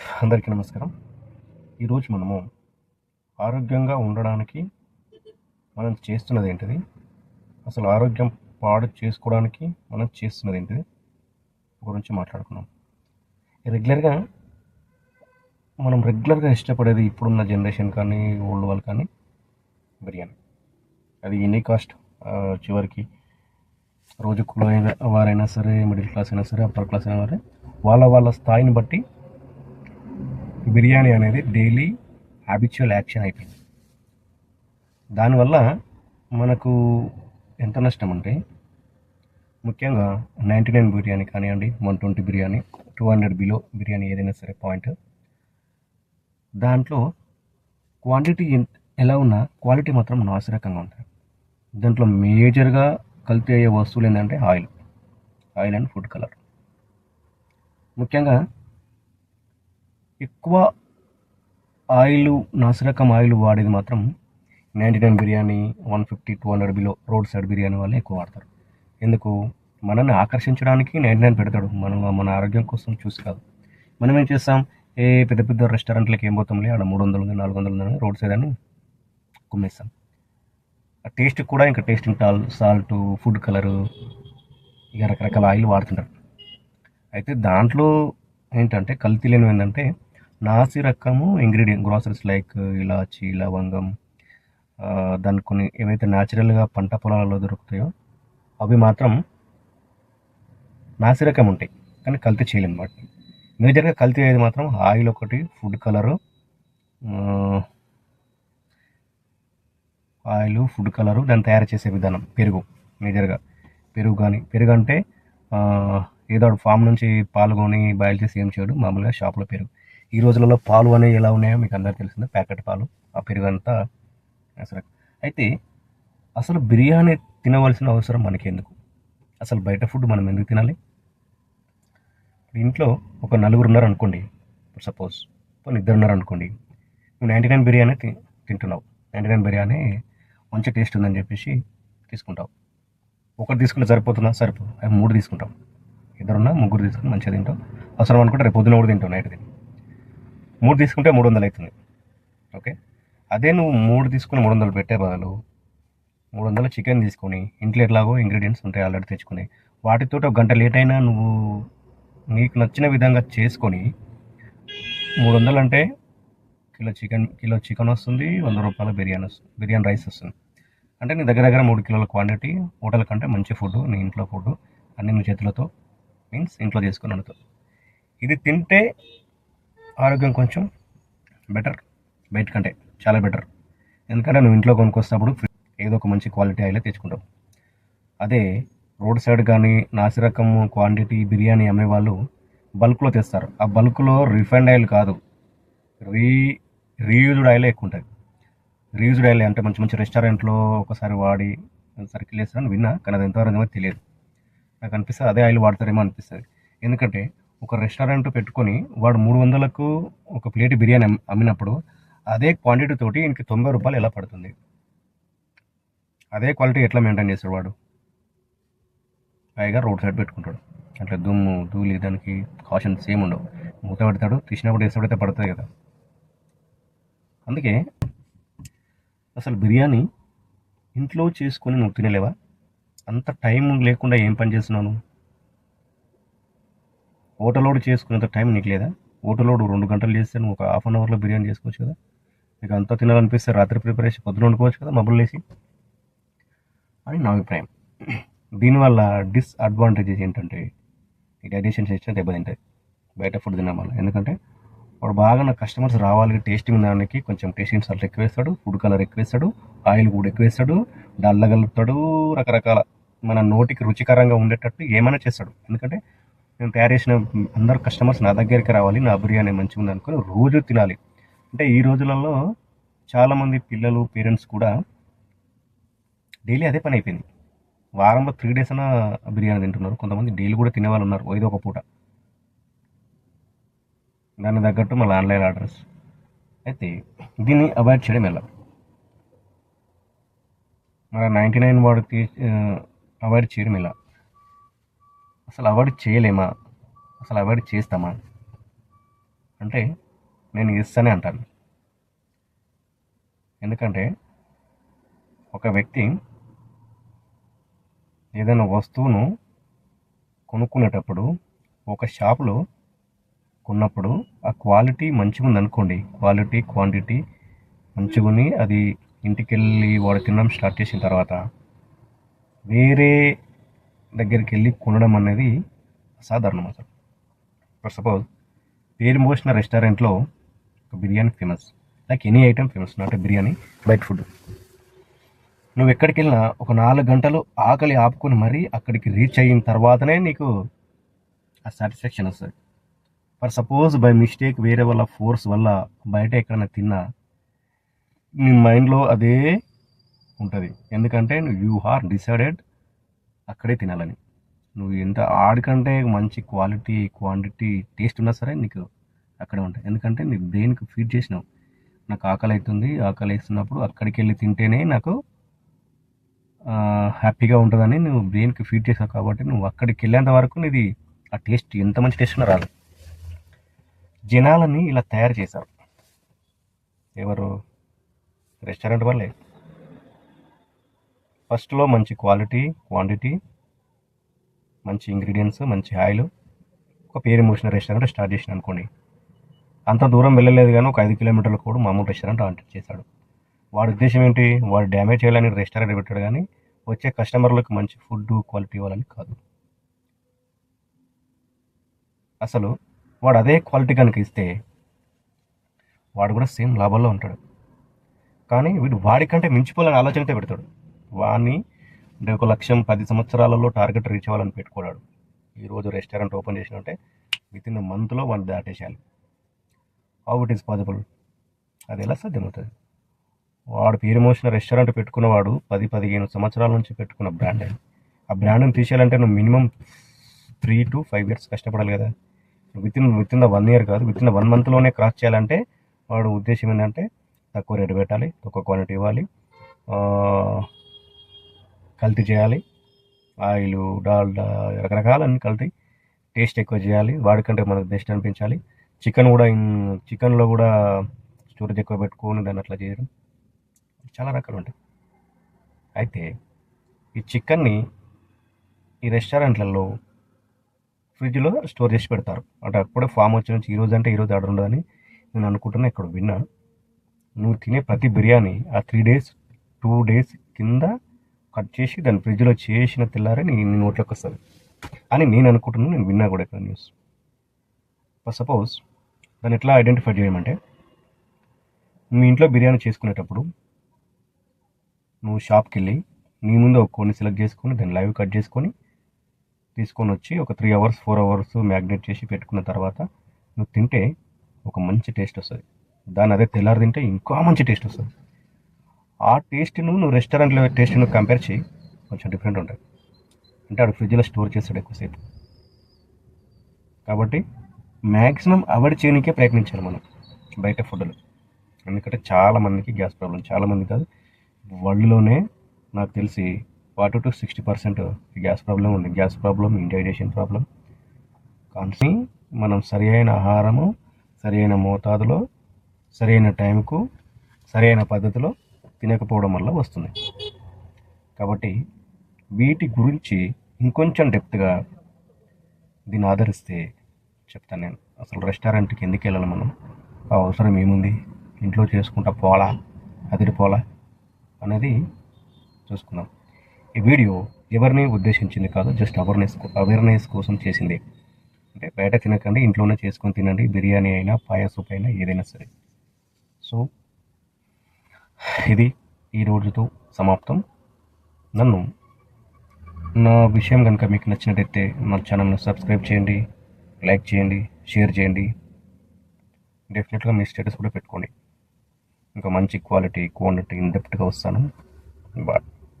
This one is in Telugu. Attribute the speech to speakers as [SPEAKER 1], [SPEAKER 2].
[SPEAKER 1] అందరికీ నమస్కారం. ఈరోజు మనము ఆరోగ్యంగా ఉండడానికి మనం చేస్తున్నది ఏంటిది? అసలు ఆరోగ్యం పాడు చేసుకోవడానికి మనం చేస్తున్నది ఏంటిది? గురించి మాట్లాడుకున్నాం రెగ్యులర్గా మనం రెగ్యులర్గా ఇష్టపడేది ఇప్పుడున్న జనరేషన్ కానీ ఓల్డ్ వాళ్ళు కానీ బిర్యానీ. అది ఎనీ కాస్ట్. చివరికి రోజు కుల అయిన వారైనా సరే మిడిల్ క్లాస్ అయినా సరే అప్పర్ క్లాస్ అయినా సరే వాళ్ళ వాళ్ళ స్థాయిని బట్టి బిర్యానీ అనేది డైలీ హ్యాబిచువల్ యాక్షన్ అయిపోయింది. దానివల్ల మనకు ఎంత నష్టం అంటే ముఖ్యంగా నైంటీ నైన్ బిర్యానీ కానివ్వండి one twenty biryani two hundred below biryani ఏదైనా సరే పాయింట్. దాంట్లో క్వాంటిటీ ఎలా ఉన్నా క్వాలిటీ మాత్రం నాసిరకంగా ఉంటుంది. దాంట్లో మేజర్గా కల్తీ అయ్యే వస్తువులు ఏంటంటే oil. Oil and food colour. ముఖ్యంగా ఎక్కువ ఆయిల్ నాసిరకం ఆయిల్ వాడేది మాత్రం ninety nine biryani one fifty two hundred below road side biryani వాళ్ళే ఎక్కువ వాడతారు. ఎందుకు? మనల్ని ఆకర్షించడానికి నైంటీ నైన్ పెడతాడు. మనం మన ఆరోగ్యం కోసం చూసి కాదు. మనం ఏం చేస్తాం? ఏ పెద్ద పెద్ద రెస్టారెంట్లకి ఏం పోతాంలే? ఆడ మూడు వందలు ఉంది నాలుగు వందలు ఉందని రోడ్ సైడ్ అని కుమ్మేస్తాం. ఆ టేస్ట్ కూడా ఇంకా టేస్టింగ్ టాల్ సాల్ట్ ఫుడ్ కలరు ఇక రకరకాల ఆయిల్ వాడుతుంటారు. అయితే దాంట్లో ఏంటంటే కల్తీ లేనివి ఏంటంటే నాసి రకము ఇంగ్రీడియంట్ గ్రాసరీస్ లైక్ ఇలాచి లవంగం దాని కొన్ని ఏవైతే న్యాచురల్గా పంట పొలాలలో దొరుకుతాయో అవి మాత్రం నాసి రకం ఉంటాయి. కానీ కల్తీ చేయలేము వాటిని మేజర్గా కల్తీ అయ్యేది మాత్రం ఆయిల్ ఒకటి food colour oil food colour దాన్ని తయారు చేసే విధానం పెరుగు మేజర్గా. పెరుగు కానీ పెరుగు అంటే ఏదో ఒకటి ఫామ్ నుంచి పాల్గొని బయలు చేసి ఏం చేయడు మామూలుగా షాప్లో పెరుగు. ఈ రోజులలో పాలు అనేవి ఎలా ఉన్నాయో మీకు అందరికీ తెలిసిందే. ప్యాకెట్ పాలు ఆ పెరుగు అంతా అసలు. అయితే అసలు బిర్యానీ తినవలసిన అవసరం మనకెందుకు? అసలు బయట ఫుడ్ మనం ఎందుకు తినాలి? ఇంట్లో ఒక నలుగురు ఉన్నారు అనుకోండి సపోజ్ కొన్ని ఇద్దరు ఉన్నారు అనుకోండి నువ్వు నైంటీ నైన్ బిర్యానీ తి తింటున్నావు. నైంటీ నైన్ బిర్యానీ మంచి టేస్ట్ ఉందని చెప్పేసి తీసుకుంటావు. ఒకటి తీసుకుంటే సరిపోతుందా? సరిపోదు మూడు తీసుకుంటాం. ఇద్దరున్నా ముగ్గురు తీసుకుని మంచిగా తింటాం. అవసరం అనుకుంటే రేపు పొద్దున కూడా తింటాం నైట్ తింటాం. మూడు తీసుకుంటే మూడు వందలు అవుతుంది. ఓకే? అదే నువ్వు మూడు తీసుకుని మూడు వందలు పెట్టే బదులు మూడు వందల చికెన్ తీసుకొని ఇంట్లో ఎట్లాగో ఇంగ్రీడియంట్స్ ఉంటాయి ఆల్రెడీ తెచ్చుకుని. వాటితో ఒక గంట లేట్ అయినా నువ్వు నీకు నచ్చిన విధంగా చేసుకొని మూడు వందలు అంటే కిలో చికెన్ కిలో చికెన్ వస్తుంది వంద రూపాయల బిర్యానీ వస్తుంది బిర్యానీ రైస్ వస్తుంది. అంటే నీ దగ్గర దగ్గర మూడు కిలోల క్వాంటిటీ హోటల్ కంటే మంచి ఫుడ్ నీ ఇంట్లో ఫుడ్ అన్ని నీ చేతులతో మీన్స్ ఇంట్లో చేసుకుని అనుకో ఇది తింటే ఆరోగ్యం కొంచెం బెటర్ బయట కంటే చాలా బెటర్ ఎందుకంటే నువ్వు ఇంట్లో కొనుక్కొస్తున్నప్పుడు ఏదో ఒక మంచి క్వాలిటీ ఆయిలే తెచ్చుకుంటావు. అదే రోడ్ సైడ్ కానీ నాసిరకం క్వాంటిటీ బిర్యానీ అమ్మేవాళ్ళు బల్క్లో తెస్తారు. ఆ బల్క్లో రిఫైండ్ ఆయిల్ కాదు. రీ రీయూజ్డ్ ఆయిలే ఎక్కువ ఉంటుంది రీయూజ్డ్ ఆయిల్ అంటే మంచి మంచి రెస్టారెంట్లో ఒకసారి వాడి సర్కిల్ చేస్తారని విన్నా కానీ అది ఎంతవరకు ఏమో తెలియదు. నాకు అనిపిస్తుంది అదే ఆయిల్ వాడతారేమో అనిపిస్తుంది. ఎందుకంటే ఒక రెస్టారెంట్ పెట్టుకొని వాడు మూడు వందలకు ఒక ప్లేట్ బిర్యానీ అమ్మినప్పుడు అదే క్వాంటిటీ తోటి ఇంక తొంభై రూపాయలు ఎలా పడుతుంది? అదే క్వాలిటీ ఎట్లా మెయింటైన్ చేస్తాడు వాడు? పైగా రోడ్ సైడ్ పెట్టుకుంటాడు. అట్లా దుమ్ము ధూళి దానికి కాషన్ సేమ్ ఉండవు. మూత పెడతాడు తీసినప్పుడు వేసినప్పుడైతే పడుతుంది కదా. అందుకే అసలు బిర్యానీ ఇంట్లో చేసుకొని నువ్వు తినలేవా? అంత టైం లేకుండా ఏం పని చేస్తున్నావు నువ్వు హోటలోడు చేసుకునేంత టైం నీకు లేదా? హోటలోడు రెండు గంటలు చేస్తే నువ్వు ఒక హాఫ్ అన్ అవర్లో బిర్యానీ చేసుకోవచ్చు కదా? నీకు అంతా తినాలనిపిస్తే రాత్రి ప్రిపరేషన్ పొద్దున వండుకోవచ్చు కదా మబ్బులు వేసి అని నా అభిప్రాయం. దీనివల్ల డిస్అడ్వాంటేజెస్ ఏంటంటే ఈ డైజెషన్ సిస్టమ్ దెబ్బతింటుంది. బయట ఫుడ్ తినడం వల్ల. ఎందుకంటే వాడు బాగా నా కస్టమర్స్ రావాలి టేస్టింగ్ దానికి కొంచెం టేస్టింగ్ సాల్ట్ ఎక్కువ వేస్తాడు ఫుడ్ కలర్ ఎక్కువ వేస్తాడు ఆయిల్ కూడా ఎక్కువ వేస్తాడు డల్ల కలుపుతాడు రకరకాల మన నోటికి రుచికరంగా ఉండేటట్టు ఏమైనా చేస్తాడు. ఎందుకంటే నేను తయారు చేసిన అందరు కస్టమర్స్ నా దగ్గరికి రావాలి నా బిర్యానీ మంచిగా ఉంది అనుకుని రోజు తినాలి. అంటే ఈ రోజులలో చాలామంది పిల్లలు పేరెంట్స్ కూడా డైలీ అదే పని అయిపోయింది. వారంలో త్రీ డేస్ అయినా బిర్యానీ తింటున్నారు. కొంతమంది డైలీ కూడా తినే వాళ్ళు ఉన్నారు. ఐదో ఒక పూట. దానికి తగ్గట్టు మళ్ళీ ఆన్లైన్ ఆర్డర్స్ అయితే దీన్ని అవాయిడ్ చేయడం ఎలా? మరి నైంటీ నైన్ వాడు అవాయిడ్ చేయడం ఎలా? అసలు అవాయిడ్ చేయలేమా? అసలు అవాయిడ్ చేస్తామా? అంటే నేను ఎస్ అని అంటాను. ఎందుకంటే ఒక వ్యక్తి ఏదైనా వస్తువును కొనుక్కునేటప్పుడు ఒక షాపులో కొన్నప్పుడు ఆ క్వాలిటీ మంచిగా ఉంది అనుకోండి క్వాలిటీ క్వాంటిటీ మంచిగా అది ఇంటికి వెళ్ళి వాడు తినడం స్టార్ట్ చేసిన తర్వాత వేరే దగ్గరికి వెళ్ళి కొనడం అనేది అసాధారణం అసలు. ఫర్ సపోజ్ పేరు మోసిన రెస్టారెంట్లో ఒక biryani famous like any item famous not biryani బయట ఫుడ్ నువ్వు ఎక్కడికి వెళ్ళినా ఒక నాలుగు గంటలు ఆకలి ఆపుకొని మరీ అక్కడికి రీచ్ అయిన తర్వాతనే నీకు ఆ సాటిస్ఫాక్షన్ వస్తుంది. ఫర్ సపోజ్ బై మిస్టేక్ వేరే వాళ్ళ ఫోర్స్ వల్ల బయట ఎక్కడైనా తిన్నా నీ మైండ్లో అదే ఉంటుంది. ఎందుకంటే యూ ఆర్ డిసైడెడ్ అక్కడే తినాలని. నువ్వు ఎంత ఆడికంటే మంచి క్వాలిటీ క్వాంటిటీ టేస్ట్ ఉన్నా సరే నీకు అక్కడే ఉంటాయి. ఎందుకంటే నీ బ్రెయిన్కి ఫీడ్ చేసినావు. నాకు ఆకలి అవుతుంది ఆకలి వేస్తున్నప్పుడు అక్కడికి వెళ్ళి తింటేనే నాకు హ్యాపీగా ఉంటుందని నువ్వు బ్రెయిన్కి ఫీడ్ చేసావు కాబట్టి నువ్వు అక్కడికి వెళ్ళేంత వరకు నీది ఆ టేస్ట్ ఎంత మంచి టేస్ట్ ఉన్నా రాదు. జనాలని ఇలా తయారు చేశారు. ఎవరు? రెస్టారెంట్ వాళ్ళే. ఫస్ట్లో మంచి క్వాలిటీ క్వాంటిటీ మంచి ఇంగ్రీడియంట్స్ మంచి ఆయిల్ ఒక పేరు మోసిన రెస్టారెంట్ స్టార్ట్ చేసిన అనుకోండి. అంత దూరం వెళ్ళలేదు కానీ ఒక ఐదు కిలోమీటర్లు కూడా మామూలు రెస్టారెంట్ ఆంటర్ చేశాడు. వాడి ఉద్దేశం ఏంటి? వాడు డ్యామేజ్ చేయాలని రెస్టారెంట్ పెట్టాడు కానీ వచ్చే కస్టమర్లకు మంచి ఫుడ్ క్వాలిటీ ఇవ్వాలని కాదు. అసలు వాడు అదే క్వాలిటీ కనుక ఇస్తే వాడు కూడా సేమ్ లాభాల్లో ఉంటాడు. కానీ వీడు వాడికంటే మించిపోవాలని ఆలోచనతో పెడతాడు. వాడిని అంటే ఒక లక్ష్యం పది సంవత్సరాలలో టార్గెట్ రీచ్ అవ్వాలని పెట్టుకోడాడు ఈరోజు రెస్టారెంట్ ఓపెన్ చేసినట్టే విత్ ఇన్ మంత్లో వాళ్ళు దాటేసేయాలి హౌ ఇట్ ఈస్ పాసిబుల్ అది ఎలా సాధ్యమవుతుంది? వాడు పేరు మోసిన రెస్టారెంట్ పెట్టుకున్నవాడు పది పదిహేను సంవత్సరాల నుంచి పెట్టుకున్న బ్రాండ్ ఆ బ్రాండ్ని తీసేయాలంటే నువ్వు minimum three to five years కష్టపడాలి కదా. Within within the one year కాదు విత్ ఇన్ ద వన్ మంత్లోనే క్రాస్ చేయాలంటే వాడు ఉద్దేశం ఏంటంటే తక్కువ రేటు పెట్టాలి తక్కువ క్వాలిటీ ఇవ్వాలి. కల్తీ చేయాలి. ఆయిల్ డాల్డా రకరకాలన్నీ కల్తీ టేస్ట్ ఎక్కువ చేయాలి. వాడికంటే మనకు బెస్ట్ అనిపించాలి. చికెన్ కూడా చికెన్లో కూడా స్టోరేజ్ ఎక్కువ పెట్టుకొని దాన్ని అట్లా చేయడం చాలా రకాలు ఉంటాయి. అయితే ఈ చికెన్ని ఈ రెస్టారెంట్లలో ఫ్రిడ్జ్లో స్టోర్ చేసి పెడతారు. అంటే అప్పుడే ఫామ్ వచ్చి నుంచి ఈరోజు అంటే ఈరోజు ఆర్డర్ ఉండదని నేను అనుకుంటున్నా ఇక్కడ విన్నా. నువ్వు తినే ప్రతి బిర్యానీ ఆ త్రీ డేస్ టూ డేస్ కింద కట్ చేసి దాన్ని ఫ్రిడ్జ్లో చేసిన తెల్లారే నీ నీ నోట్లోకి వస్తుంది అని నేను అనుకుంటున్నాను నేను విన్నా కూడా ఇక్కడ న్యూస్. సపోజ్ దాన్ని ఎట్లా ఐడెంటిఫై చేయమంటే మీ ఇంట్లో బిర్యానీ చేసుకునేటప్పుడు నువ్వు షాప్కి వెళ్ళి నీ ముందు ఒక కొన్ని సెలెక్ట్ చేసుకొని దాన్ని లైవ్ కట్ చేసుకొని తీసుకొని వచ్చి ఒక three hours four hours marinate చేసి పెట్టుకున్న తర్వాత నువ్వు తింటే ఒక మంచి టేస్ట్ వస్తుంది. దాన్ని అదే తెల్లారి తింటే ఇంకా మంచి టేస్ట్ వస్తుంది. ఆ టేస్ట్ను నువ్వు రెస్టారెంట్లో టేస్ట్ను కంపేర్ చేయి. కొంచెం డిఫరెంట్ ఉంటుంది. అంటే ఆడు ఫ్రిడ్జ్లో స్టోర్ చేస్తాడు ఎక్కువసేపు. కాబట్టి మ్యాక్సిమం అవాయిడ్ చేయడానికే ప్రయత్నించాలి మనం బయట ఫుడ్లు. ఎందుకంటే చాలా మందికి గ్యాస్ ప్రాబ్లం చాలామంది కాదు. వరల్డ్లోనే నాకు తెలిసి forty to sixty percent gas problem ఉంది. గ్యాస్ ప్రాబ్లం ఇండైజేషన్ ప్రాబ్లం కానీ మనం సరి అయిన ఆహారము సరి అయిన మోతాదులో సరైన టైంకు సరి అయిన పద్ధతిలో తినకపోవడం వల్ల వస్తుంది. కాబట్టి వీటి గురించి ఇంకొంచెం డెప్త్గా దీన్ని ఆదరిస్తే చెప్తాను నేను. అసలు రెస్టారెంట్కి ఎందుకు వెళ్ళాలి మనం? ఆ అవసరం ఏముంది? ఇంట్లో చేసుకుంటా పోలా అదిరి పోలా అనేది చూసుకుందాం. ఈ వీడియో ఎవరిని ఉద్దేశించింది కాదు జస్ట్ అవేర్నెస్ అవేర్నెస్ కోసం చేసింది. అంటే బయట తినకండి ఇంట్లోనే చేసుకొని తినండి. బిర్యానీ అయినా పాయసూప్ అయినా ఏదైనా సరే. సో ఇది ఈ రోజుతో సమాప్తం. నన్ను నా విషయం కనుక మీకు నచ్చినట్టయితే నా ఛానల్ను సబ్స్క్రైబ్ చేయండి లైక్ చేయండి షేర్ చేయండి. డెఫినెట్గా మీ స్టేటస్ కూడా పెట్టుకోండి. ఇంకా మంచి క్వాలిటీ క్వాంటిటీ ఇన్ డెప్త్గా వస్తాను. బాయ్.